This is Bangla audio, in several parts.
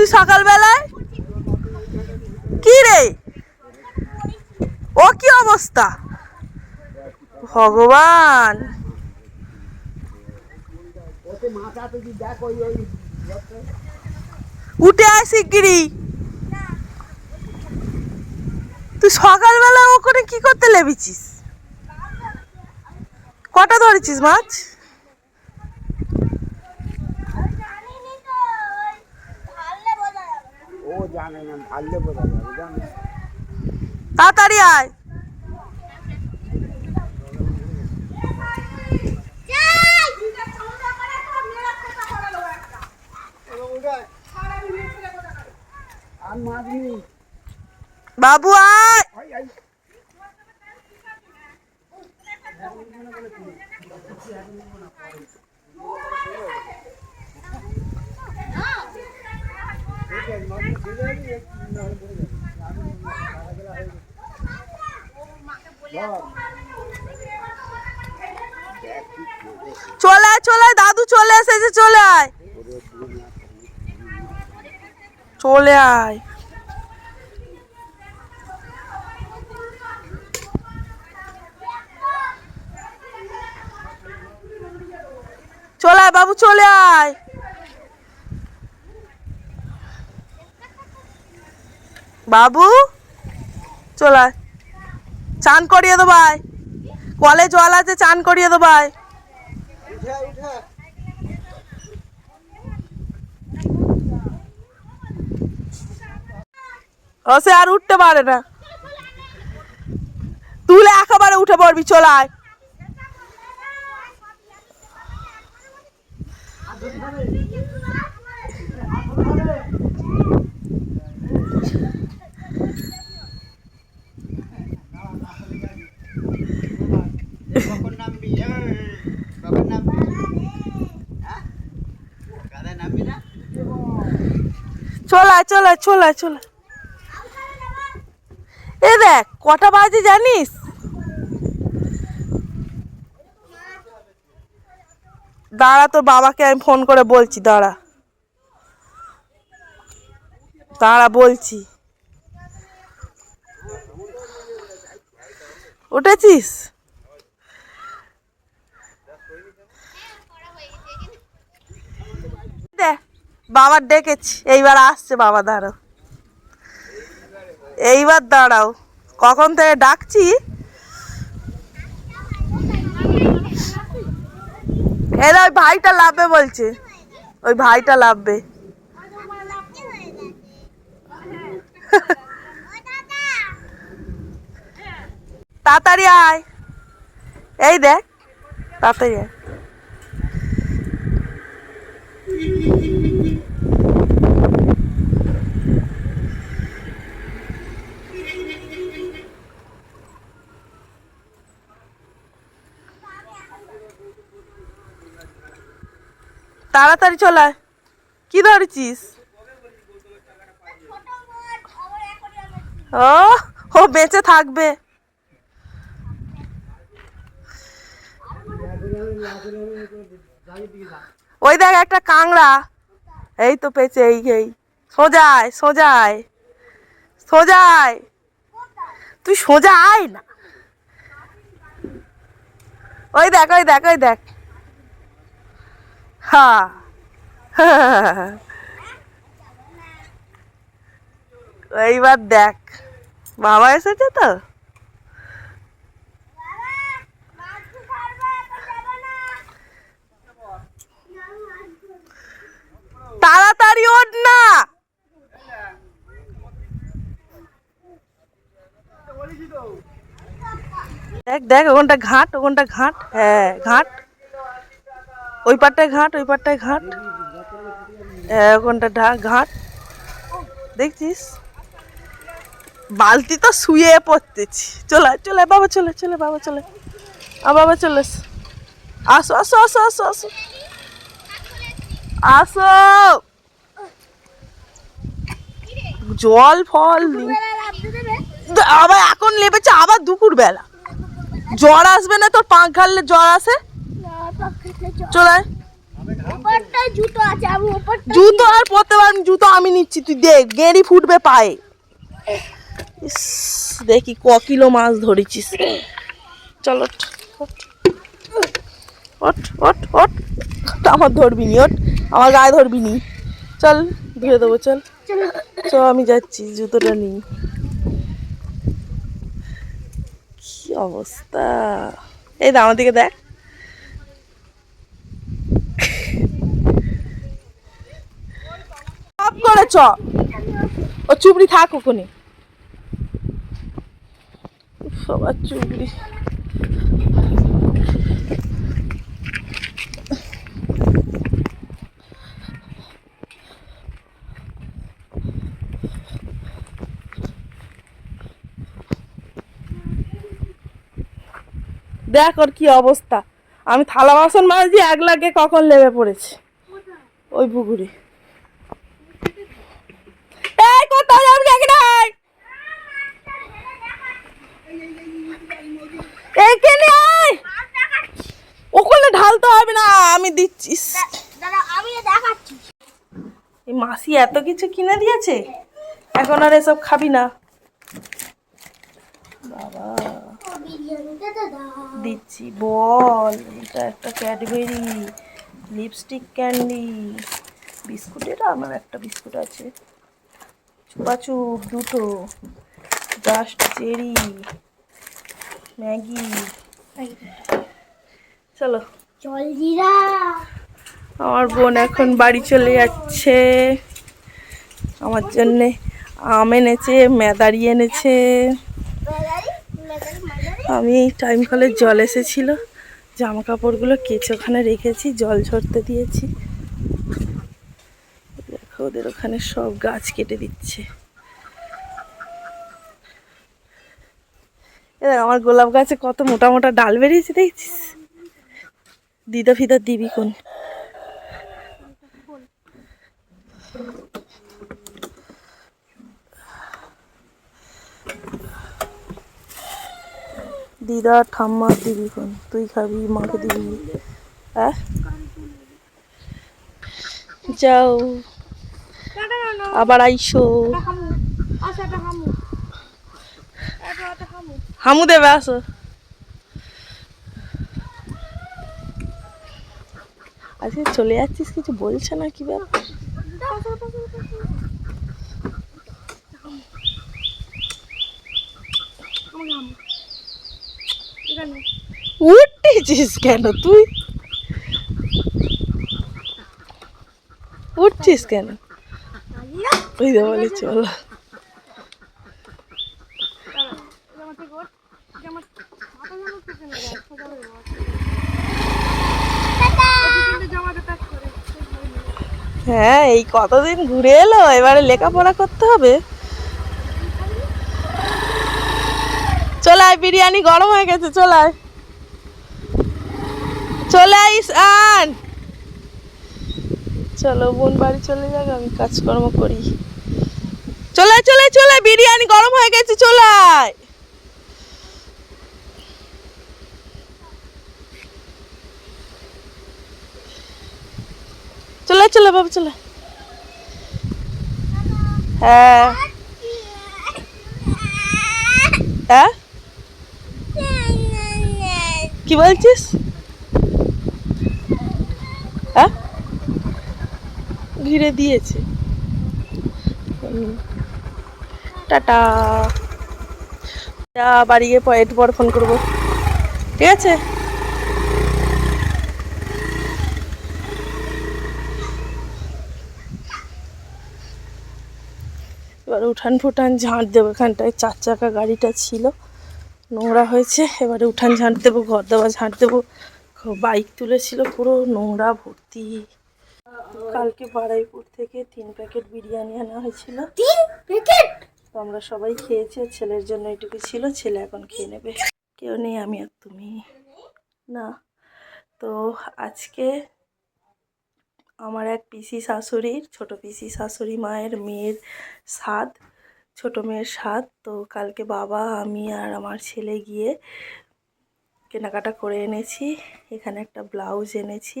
তুই সকালবেলায়? কি রে? ও কি অবস্থা? ভগবান। উঠে আয় শিগগিরি তুই সকালবেলা ওখানে কি করতে লেবেছিস? কটা ধরেছিস মাছ ও জানে না ভাললে বোঝা যাবে জানে তাড়াতাড়ি আয়। বাবু আয় ওই, ওই। চলে চলে দাদু চলে এসেছে চলে আয়। চলে আয়। চলে আয় বাবু চলে আয়। বাবু, চলে চান করিয়ে দেবো আয় কলে জল আছে, চান করিয়ে উঠে উঠে ও সে আর উঠতে পারে না। তুলে একেবারে উঠে পড়বি চলায় কখন নামবি এই, কখন নামবি হ্যাঁ কাদা নামবি না চলায় চলায় চলায় চলায় এ দেখ, কটা বাজে জানিস? দাঁড়া, তোর বাবাকে আমি ফোন করে বলছি, দাঁড়া। দাঁড়া, বলছি। উঠেছিস দে বাবার ডেকেছি। এইবার আসছে বাবা, দাঁড়াও। এইবার দাঁড়াও। কখন থেকে ডাকছি? এরা ওই ভাইটা লাভবে বলছে। ওই ভাইটা লাভবে। তাড়াতাড়ি আয়। এই দেখ, তাড়াতাড়ি আয়। তাড়াতাড়ি চলে আয়। কি ধরেছিস? ও ও বেঁচে থাকবে। ওই দেখ একটা কাংড়া এই তো পেয়েছে এই এই। সোজায় সোজায় সোজায় তুই সোজা আয় না। ওই দেখ ওই দেখ ওই দেখ। হ্যাঁ এইবার দেখ বাবা এসেছে তো তাড়াতাড়ি ওঠ না দেখ দেখ ওখানটা ঘাট ওখানটা ঘাট হ্যাঁ ঘাট ওই পারটায় ঘাট, ওই পারটায় ঘাট। ওখানটা ঘাট। দেখছিস? বালতি তো শুয়ে পড়তেছি। চলে চলে বাবা চলে চলে বাবা চলে আ, বাবা চলে আসো। আসো আসো আসো আসো আসো। জল, ফল আবার এখন লেবেছে আবার দুপুর বেলা জ্বর আসবে না, তোর পাঁক ঘাললে জ্বর আসে? চলে জুতো আছে আমি জুতো আর পরতে পারবি জুতো আমি নিচ্ছি তুই দেখ গেঁড়ি ফুটবে পায়ে। দেখি ক কিলো মাছ ধরেছিস। চলো ওঠ ওঠ। ওঠ আমার ধরবি নি ওঠ। আমার গায়ে ধরবি নি। চল ধুয়ে দেবো চল। চ আমি যাচ্ছি জুতোটা নিই। কি অবস্থা? এই দা আমার দিকে দেখ সব করে চ। ও চুবড়ি থাক ওখানে। সবার চুবড়ি। দেখ ওর কি অবস্থা। আমি থালা বাসন মাঝি এক লাগে কখন লেবে পড়েছে। ওই পুকুরে এই কোথায় যাবি নাকি নাই ওখানে ঢালতে হবে না, আমি আমি এই মাসি এত কিছু কিনে দিয়েছে? এখন আর এসব খাবি না। বাবা। দিচ্ছি, বল। এটা একটা ক্যাডবেরি, লিপস্টিক ক্যান্ডি। বিস্কুটের আমার একটা বিস্কুট আছে। চুপাচুপ দুটো, জাস্ট চেরি। ম্যাগি। চলো। জল জিরা। আমার বোন এখন বাড়ি চলে যাচ্ছে। আমার জন্যে আম এনেছে মেদারি এনেছে। আমি এই টাইম কলের জল এসেছিল। জামা কাপড়গুলো কেচে ওখানে রেখেছি জল ঝরতে দিয়েছি। দেখো ওদের ওখানে সব গাছ কেটে দিচ্ছে। এ দেখ, আমার গোলাপ গাছে কত মোটা মোটা ডাল বেরিয়েছে দেখছিস? দিদা ফিদা দিবি কোন? দিদা ঠাম্মা দিবি কোন? তুই খাবি মাকে দিবি। হ্যাঁ যাও। আবার আইসো হামু আচ্ছা এটা হামু এটা এটা হামু দেবে আসো আজকে চলে যাচ্ছিস কিছু বলছে না কি ব্যাপার উঠতেছিস কেন তুই উঠছিস কেন ওই বলে চলো হ্যাঁ এই কতদিন ঘুরে এলো? এবারে লেখাপড়া করতে হবে। চলে আয়, বিরিয়ানি গরম হয়ে গেছে, চলে আয়। চলে আইস আন চলো, বোন বাড়ি চলে যাক, আমি কাজকর্ম করি। চলে চলে চলে বিরিয়ানি গরম হয়ে গেছে, চলে আয়। চলে চলে বাবা, চলে। হ্যাঁ। হ্যাঁ? কি বলছিস? হ্যাঁ? ঘিরে দিয়েছে। টাটা। যা, বাড়ি গিয়ে একটু পর ফোন করব। ঠিক আছে? উঠান ফুটান ঝাঁট দেবো এখানটায়। চার চাকা গাড়িটা ছিল। নোংরা হয়েছে। এবারে উঠান ঝাঁট দেবো ঘর দেওয়া ঝাঁট দেবো। বাইক তুলেছিল পুরো নোংরা ভর্তি। কালকে বারাইপুর থেকে তিন প্যাকেট বিরিয়ানি আনা হয়েছিল। তিন প্যাকেট? তো আমরা সবাই খেয়েছি ছেলের জন্য এটুকু ছিল। ছেলে এখন খেয়ে নেবে। কেউ নেই আমি আর তুমি। না। তো আজকে আমার এক পিসি শাশুড়ির, ছোট পিসি শাশুড়ি মায়ের মেয়ের স্বাদ ছোট মেয়ের স্বাদ তো কালকে বাবা, আমি আর আমার ছেলে গিয়ে কেনাকাটা করে এনেছি। এখানে একটা ব্লাউজ এনেছি।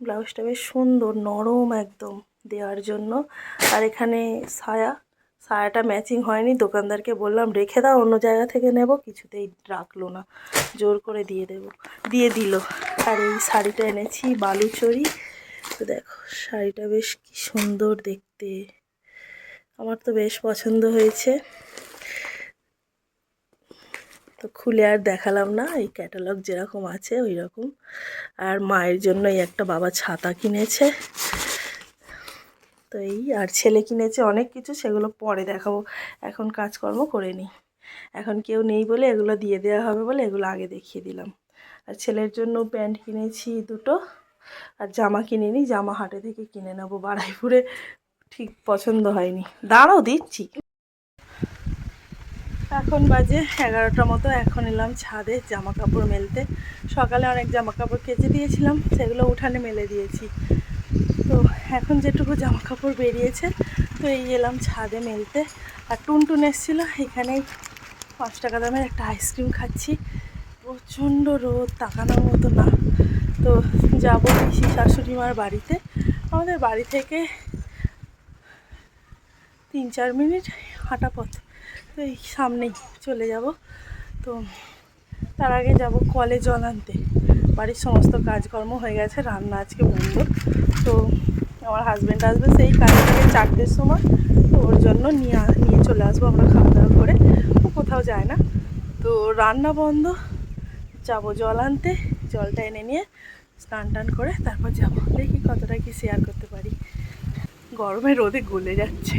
ব্লাউজটা বেশ সুন্দর, নরম একদম দেওয়ার জন্য। আর এখানে সায়া, সায়াটা ম্যাচিং হয়নি। দোকানদারকে বললাম, রেখে দাও, অন্য জায়গা থেকে নেব। কিছুতেই রাখল না। জোর করে দিয়ে দেবো, দিয়ে দিল। আর এই শাড়িটা এনেছি, বালুচরি। তো দেখো, শাড়িটা বেশ কি সুন্দর দেখতে। আমার তো বেশ পছন্দ হয়েছে। তো খুলে আর দেখালাম না, এই ক্যাটালগ যেরকম আছে ওই রকম আর মায়ের জন্য এই একটা বাবা ছাতা কিনেছে। তো এই, আর ছেলে কিনেছে অনেক কিছু, সেগুলো পরে দেখাবো। এখন কাজকর্ম করে নিই। এখন কেউ নেই বলে এগুলো দিয়ে দেওয়া হবে বলে এগুলো আগে দেখিয়ে দিলাম। আর ছেলের জন্য প্যান্ট কিনেছি দুটো। আর জামা কিনিনি জামা হাটে থেকে কিনে নেব বাড়াইপুরে ঠিক পছন্দ হয়নি। দাঁড়াও, দিচ্ছি। এখন বাজে এগারোটা মতো, এখন এলাম ছাদে জামা কাপড় মেলতে। সকালে অনেক জামা কাপড় কেচে দিয়েছিলাম, সেগুলো উঠানে মেলে দিয়েছি। তো এখন যেটুকু জামা কাপড় বেরিয়েছে, তো এই এলাম ছাদে মেলতে। আর টুনটুন এসেছিল, এখানেই পাঁচ টাকা দামের একটা আইসক্রিম খাচ্ছি। প্রচণ্ড রোদ, তাকানোর মতো না। তো যাব পিসি শাশুড়ি মার বাড়িতে। আমাদের বাড়ি থেকে তিন চার মিনিট হাঁটা পথ। তো এই সামনেই চলে যাব। তো তার আগে যাব কলে জল আনতে। বাড়ির সমস্ত কাজকর্ম হয়ে গেছে, রান্না আজকে বন্ধ। তো আমার হাজব্যান্ড আসবে সেই কাজ থেকে চারটের সময়। তো ওর জন্য নিয়ে নিয়ে চলে আসব আমরা খাওয়া দাওয়া করে। ও কোথাও যায় না। তো রান্না বন্ধ, যাব জল আনতে। জলটা এনে নিয়ে স্নান টান করে তারপর যাব। দেখি কতটা কি শেয়ার করতে পারি। গরমে রোদে গলে যাচ্ছে।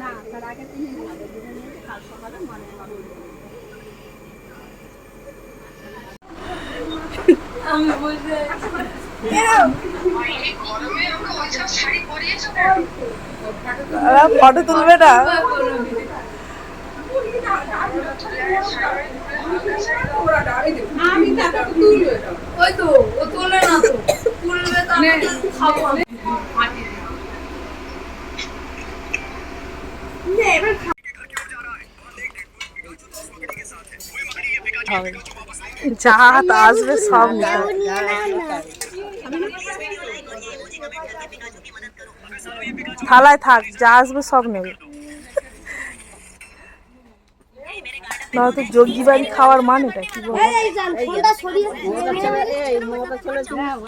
না তার আগে তুমি কাল সকালে মানে ফটো তুলবে না? ওই তো ও তোলে না তো। তুলবে আমি। এবার যা হাত আসবে সব থালায় থাক যা আসবে সব নেবে নয়তো যোগী বাড়ি খাওয়ার কি ফোনটা সরিয়ে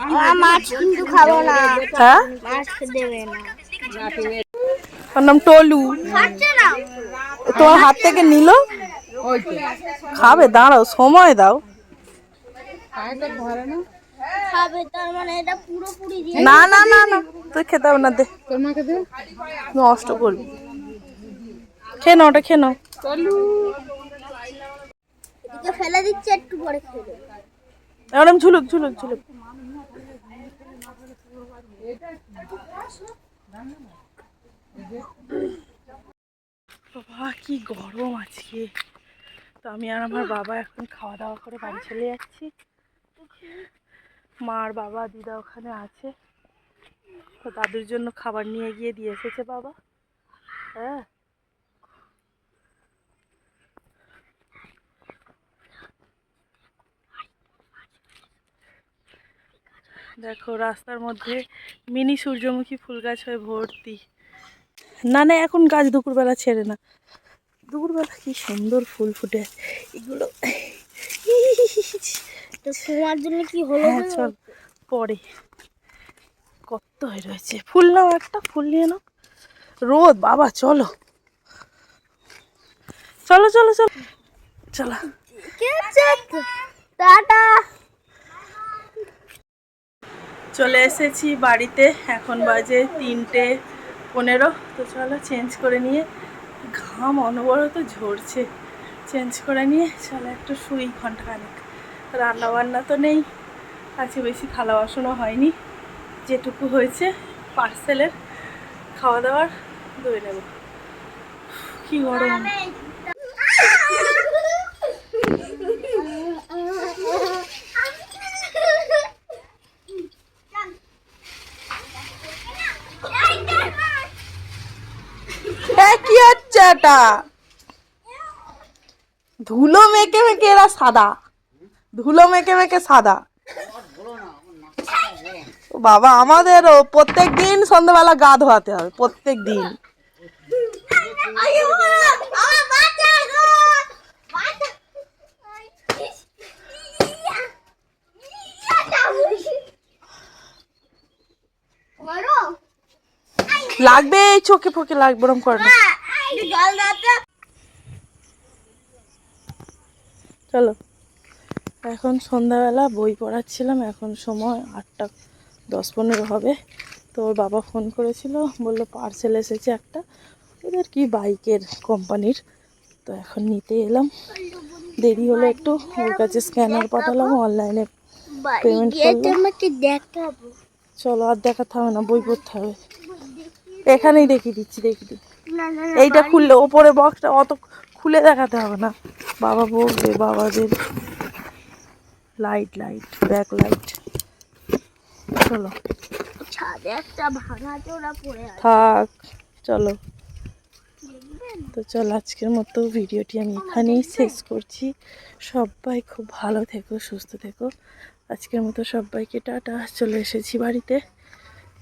আমার মাছ কিন্তু খাব না। হ্যাঁ? মাছ দেবে না। ওর নাম টলু। তোমার হাত থেকে নিল? খাবে দাঁড়াও সময় দাও। খাবে তার মানে এটা পুরোপুরি দিয়ে না না না না তুই খেতে হবে না দে। নষ্ট করবি। খেয়ে নাও ওটা খেয়ে নাও। এদিকে ফেলে দিচ্ছে একটু পরে খেয়ে দেবে এরকম ঝুলুক ঝুলুক ঝুলুক। বাবা কি গরম আজকে। তো আমি আর আমার বাবা এখন খাওয়া দাওয়া করে বাড়ি চলে যাচ্ছি। মা আর বাবা, দিদা ওখানে আছে। তো দাদুর জন্য খাবার নিয়ে গিয়ে দিয়ে এসেছে বাবা। হ্যাঁ। দেখো, রাস্তার মধ্যে মিনি সূর্যমুখী ফুল গাছ হয়ে ভর্তি। না না, এখন গাছ দুপুরবেলা ছেড়ে না। দুপুরবেলা কি সুন্দর ফুল ফুটে। এগুলো তো তোমার জন্য কি হলো হ্যাঁ চল পরে। কত হয়ে রয়েছে। ফুল নাও একটা ফুল নিয়ে নাও। রোদ বাবা চলো। চলো চলো চলো। চলো। টাটা। চলে এসেছি বাড়িতে। এখন বাজে তিনটে পনেরো। তো চলো চেঞ্জ করে নিয়ে ঘাম অনবরত ঝরছে। চেঞ্জ করে নিয়ে চলো একটু শুই ঘন্টাখানেক। রান্না বান্না তো নেই। আজকে বেশি থালা বাসনও হয়নি। যেটুকু হয়েছে পার্সেলের খাওয়া দাওয়ার ধরে নেব। কি গরম। ধুলো মেকে মেকে এরা সাদা। ধুলো মেখে মেখে সাদা। বাবা আমাদেরও প্রত্যেক দিন সন্ধ্যাবেলা গা ধোয়াতে হবে প্রত্যেক দিন লাগবে এই চোখে ফোকে লাগবে ওরম করে না। চলো। এখন সন্ধ্যাবেলা বই পড়াচ্ছিলাম এখন সময় আটটা দশ পনেরো হবে। তো ওর বাবা ফোন করেছিল বলল পার্সেল এসেছে একটা ওদের কি বাইকের কোম্পানির। তো এখন নিতে এলাম। দেরি হলো একটু ওর কাছে স্ক্যানার পাঠালাম অনলাইনে পেমেন্ট করলাম। চলো আর দেখাতে হবে না বই পড়তে হবে। এখানেই দেখিয়ে দিচ্ছি দেখিয়ে দিচ্ছি। এইটা খুললে ওপরে বক্সটা অত খুলে দেখাতে হবে না। বাবা বলবে বাবাদের লাইট লাইট ব্যাক লাইট চলো। ছাদে একটা ভাঙা চোরা পড়ে থাক চলো। তো চলো আজকের মতো ভিডিওটি আমি এখানেই শেষ করছি। সবাই খুব ভালো থেকো সুস্থ থেকো। আজকের মতো সবাইকে টাটা। চলে এসেছি বাড়িতে।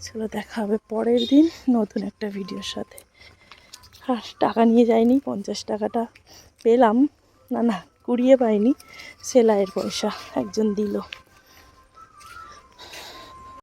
চলো দেখা হবে পরের দিন নতুন একটা ভিডিওর সাথে। আর টাকা নিয়ে যাইনি পঞ্চাশ টাকাটা পেলাম। না না। কুড়িয়ে পাইনি সেলাইয়ের পয়সা একজন দিল।